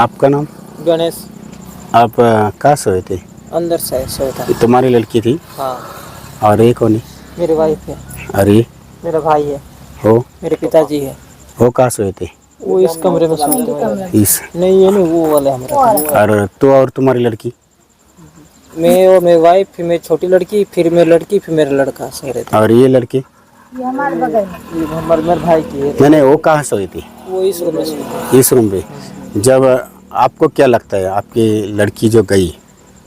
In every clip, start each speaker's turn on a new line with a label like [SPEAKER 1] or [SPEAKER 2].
[SPEAKER 1] आपका नाम?
[SPEAKER 2] गणेश।
[SPEAKER 1] आप कहाँ सोए थे?
[SPEAKER 2] अंदर से सोया था
[SPEAKER 1] तुम्हारी लड़की थी?
[SPEAKER 2] हाँ।
[SPEAKER 1] और ये कौन है?
[SPEAKER 2] मेरी वाइफ है।
[SPEAKER 1] ये?
[SPEAKER 2] मेरा भाई है।
[SPEAKER 1] हो?
[SPEAKER 2] मेरे पिताजी है।
[SPEAKER 1] वो कहाँ सोए थे?
[SPEAKER 2] वो इस कमरे में सोते हैं।
[SPEAKER 1] इस?
[SPEAKER 2] नहीं है नहीं वो वाले हमारे
[SPEAKER 1] और तू और तुम्हारी लड़की?
[SPEAKER 2] मैं और मेरी वाइफ फिर मेरी छोटी लड़की फिर मेरी लड़की फिर मेरा लड़का सही रहता
[SPEAKER 1] और ये लड़की?
[SPEAKER 2] ये हमारे मेरे भाई की है।
[SPEAKER 1] नहीं नहीं वो कहाँ सोई थी?
[SPEAKER 2] वो इस रूम में
[SPEAKER 1] इस रूम पे? जब आपको क्या लगता है आपकी लड़की जो गई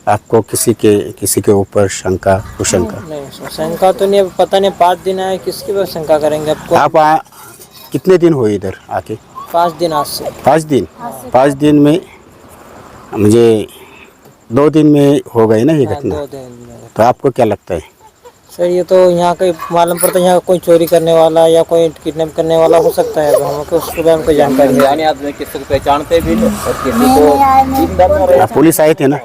[SPEAKER 1] आपको किसी के किसी के ऊपर शंका कुशंका?
[SPEAKER 2] नहीं शंका तो नहीं अब पता नहीं पाँच दिन आए किसकी बात शंका करेंगे आपको
[SPEAKER 1] आप आ, कितने दिन हुए इधर आके?
[SPEAKER 2] पाँच दिन आज से।
[SPEAKER 1] पाँच दिन? पाँच दिन में मुझे दो दिन में हो गई ना ये
[SPEAKER 2] हाँ,
[SPEAKER 1] घटना। तो आपको क्या लगता है?
[SPEAKER 2] सर ये तो यहाँ का मालूम पड़ता है यहाँ कोई चोरी करने वाला या कोई किडनैप करने वाला हो सकता है तो हमको उसके बारे में कोई जानकारी है
[SPEAKER 3] यानी आदमी किसी को पहचानते भी और किसी को
[SPEAKER 1] आ, पुलिस आए थे ना?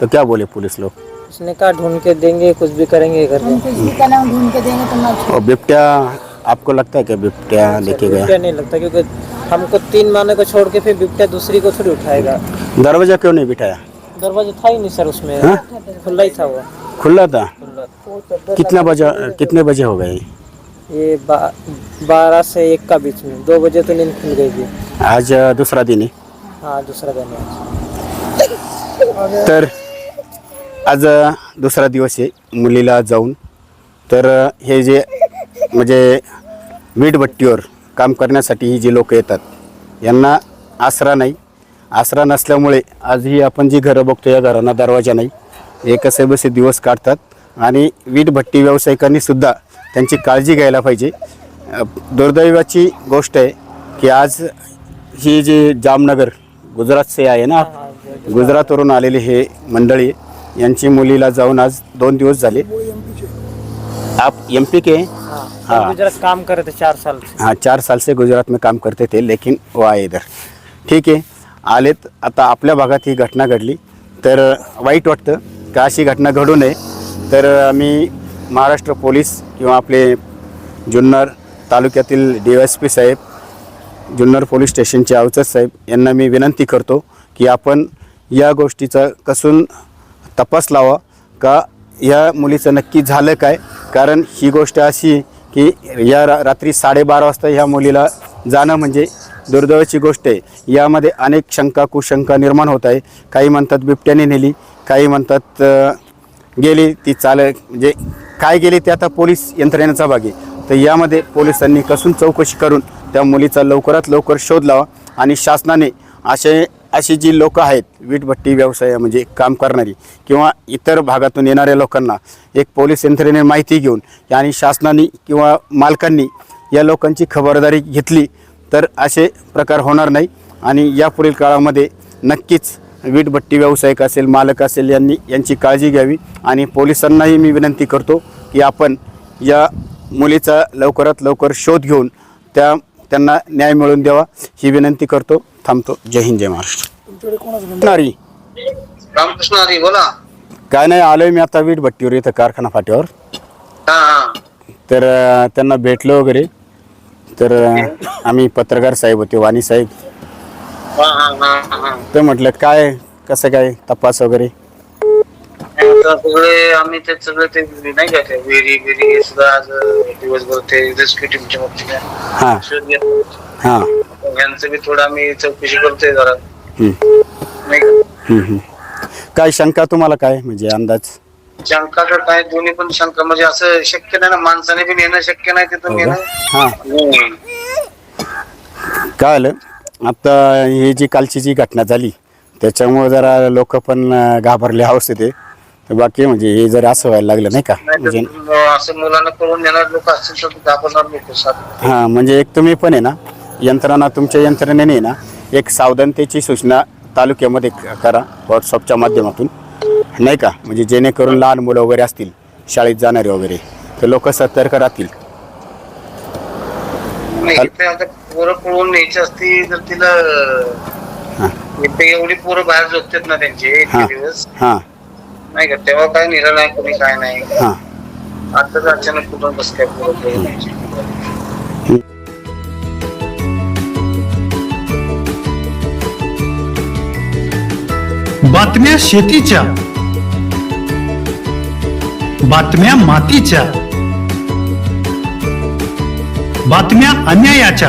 [SPEAKER 1] तो क्या बोले पुलिस लोग?
[SPEAKER 2] उसने कहा ढूंढ के देंगे कुछ भी करेंगे करके
[SPEAKER 4] कुछ भी करना ढूंढ के देंगे तो मैं
[SPEAKER 1] और बिपट्या आपको लगता है कि बिपट्या लेके गया?
[SPEAKER 2] नहीं लगता क्योंकि हमको तीन महीने को छोड़ के फिर बिबट्या दूसरी को थोड़ी उठाएगा।
[SPEAKER 1] दरवाज़ा क्यों नहीं बिठाया?
[SPEAKER 2] दरवाज़ा था ही नहीं सर उसमें।
[SPEAKER 1] हाँ?
[SPEAKER 2] खुला ही था वो।
[SPEAKER 1] खुला था? कितना बजे कितने बजे हो गए?
[SPEAKER 2] ये बा, बारह से एक का बीच में। दो बजे तो नींद खुल गई थी।
[SPEAKER 1] आज दुसरा दिन आहे
[SPEAKER 2] हाँ दूसरा दिन है
[SPEAKER 1] तर आज दुसरा दिवस आहे मुलीला जाऊन। तर हे जे म्हणजे वीटभट्टीवर काम करण्यासाठी ही जी लोक येतात यांना आसरा नाही. आसरा नसल्यामुळे आज ही आपण जी घरं बघतो या घरांना दरवाजा नाही. बसे दिवस काढतात आणि वीटभट्टी व्यावसायिकांनी सुद्धा त्यांची काळजी घ्यायला पाहिजे. दुर्दैवाची गोष्ट आहे की आज ही जी जामनगर गुजरात से आहे ना? गुजरातवरून आलेली हे मंडळी यांची मुलीला जाऊन आज दोन दिवस झाले. आप एम पी के? हैं?
[SPEAKER 2] गुजरात काम करे थे चार साल. से
[SPEAKER 1] हाँ चार साल से गुजरात में काम करते थे लेकिन वो आए इधर. ठीक आहे. आलेत. आता आपल्या भागात ही घटना घडली. तर वाईट वाटतं. का अशी घटना घडू नये तर आम्ही महाराष्ट्र पोलीस किंवा आपले जुन्नर तालुक्यातील डी एस पी साहेब जुन्नर पोलीस स्टेशनचे अवचद साहेब यांना मी विनंती करतो की आपण या गोष्टीचा कसून तपास लावा का या मुलीचं नक्की झालं काय? कारण ही गोष्ट अशी आहे की या रा रात्री साडेबारा वाजता ह्या मुलीला जाणं म्हणजे दुर्दैवाची गोष्ट आहे. यामध्ये अनेक शंका कुशंका निर्माण होत आहे. काही म्हणतात बिबट्याने नेली काही म्हणतात गेली ती चाल म्हणजे काय गेली ते आता पोलीस यंत्रणेचा भाग आहे. तर यामध्ये पोलिसांनी कसून चौकशी करून त्या मुलीचा लवकरात लवकर शोध लावा आणि शासनाने असे अशी जी लोकं आहेत वीटभट्टी व्यवसाय म्हणजे काम करणारी किंवा इतर भागातून येणाऱ्या लोकांना एक पोलीस यंत्रणेने माहिती घेऊन आणि शासनाने किंवा मालकांनी या लोकांची खबरदारी घेतली तर असे प्रकार होणार नाही. आणि यापुढील काळामध्ये नक्कीच वीटभट्टी व्यावसायिक असेल मालक असेल यांनी यांची काळजी घ्यावी आणि पोलिसांनाही मी विनंती करतो की आपण या मुलीचा लवकरात लवकर शोध घेऊन त्या त्यांना न्याय मिळवून द्यावा ही विनंती करतो. थांबतो. जय हिंद जय महाराष्ट्र. नारी.
[SPEAKER 5] बोला.
[SPEAKER 1] काय नाही आलोय मी आता वीटभट्टीवर इथं कारखाना फाट्यावर. तर त्यांना भेटलो वगैरे. तर आम्ही पत्रकार साहेब होते वाणी साहेब. तर म्हटलं काय कसं काय? तपास वगैरे.
[SPEAKER 5] आता सगळे आम्ही ते सगळे ते नाही का ते विहिरी हे आज दिवसभर ते रेस्क्यू टीमच्या बाबतीत
[SPEAKER 1] हां.
[SPEAKER 5] शोध
[SPEAKER 1] हां.
[SPEAKER 5] यांचं बी थोडं आम्ही चौकशी करतोय जरा.
[SPEAKER 1] हं,
[SPEAKER 5] नाही का.
[SPEAKER 1] काय शंका तुम्हाला काय? म्हणजे अंदाज.
[SPEAKER 5] शंका तर काय दोन्ही पण शंका. म्हणजे असं शक्य नाही ना माणसाने बी नेणं शक्य नाही तिथं
[SPEAKER 1] हो
[SPEAKER 5] नेणं?
[SPEAKER 1] हां.
[SPEAKER 5] हम्म.
[SPEAKER 1] काय आलं? आता ही जी कालची जी घटना झाली त्याच्यामुळे जरा लोक पण घाबरले अवस्थेत आहे तर बाकी म्हणजे हे जर असं व्हायला लागलं नाही का? म्हणजे
[SPEAKER 5] असं मुलांना करून देणार लोक असतील तर घाबरणार लोक साधं.
[SPEAKER 1] हां म्हणजे एक तुम्ही पण आहे ना यंत्रणा तुमच्या यंत्रणेने ना एक सावधानतेची सूचना तालुक्यामध्ये करा व्हॉट्सअपच्या माध्यमातून. नाही का? म्हणजे जेणेकरून लहान मुलं वगैरे असतील शाळेत जाणारे वगैरे तर लोक सतर्क राहतील.
[SPEAKER 5] पोरं पळवून न्यायची असती तर तिला
[SPEAKER 1] हां.
[SPEAKER 5] इथे एवढी पोरं बाहेर झोपतात ना त्यांचे
[SPEAKER 1] हां.
[SPEAKER 5] दिवस.
[SPEAKER 1] हां.
[SPEAKER 5] नाही का तेव्हा काय निघालं नाही कोणी काय नाही.
[SPEAKER 1] हां.
[SPEAKER 5] आता तर अचानक कुठून कसं काय पोरं न्यायची.
[SPEAKER 6] बातम्या शेतीच्या. बातम्या मातीच्या. बातम्या अन्यायाच्या.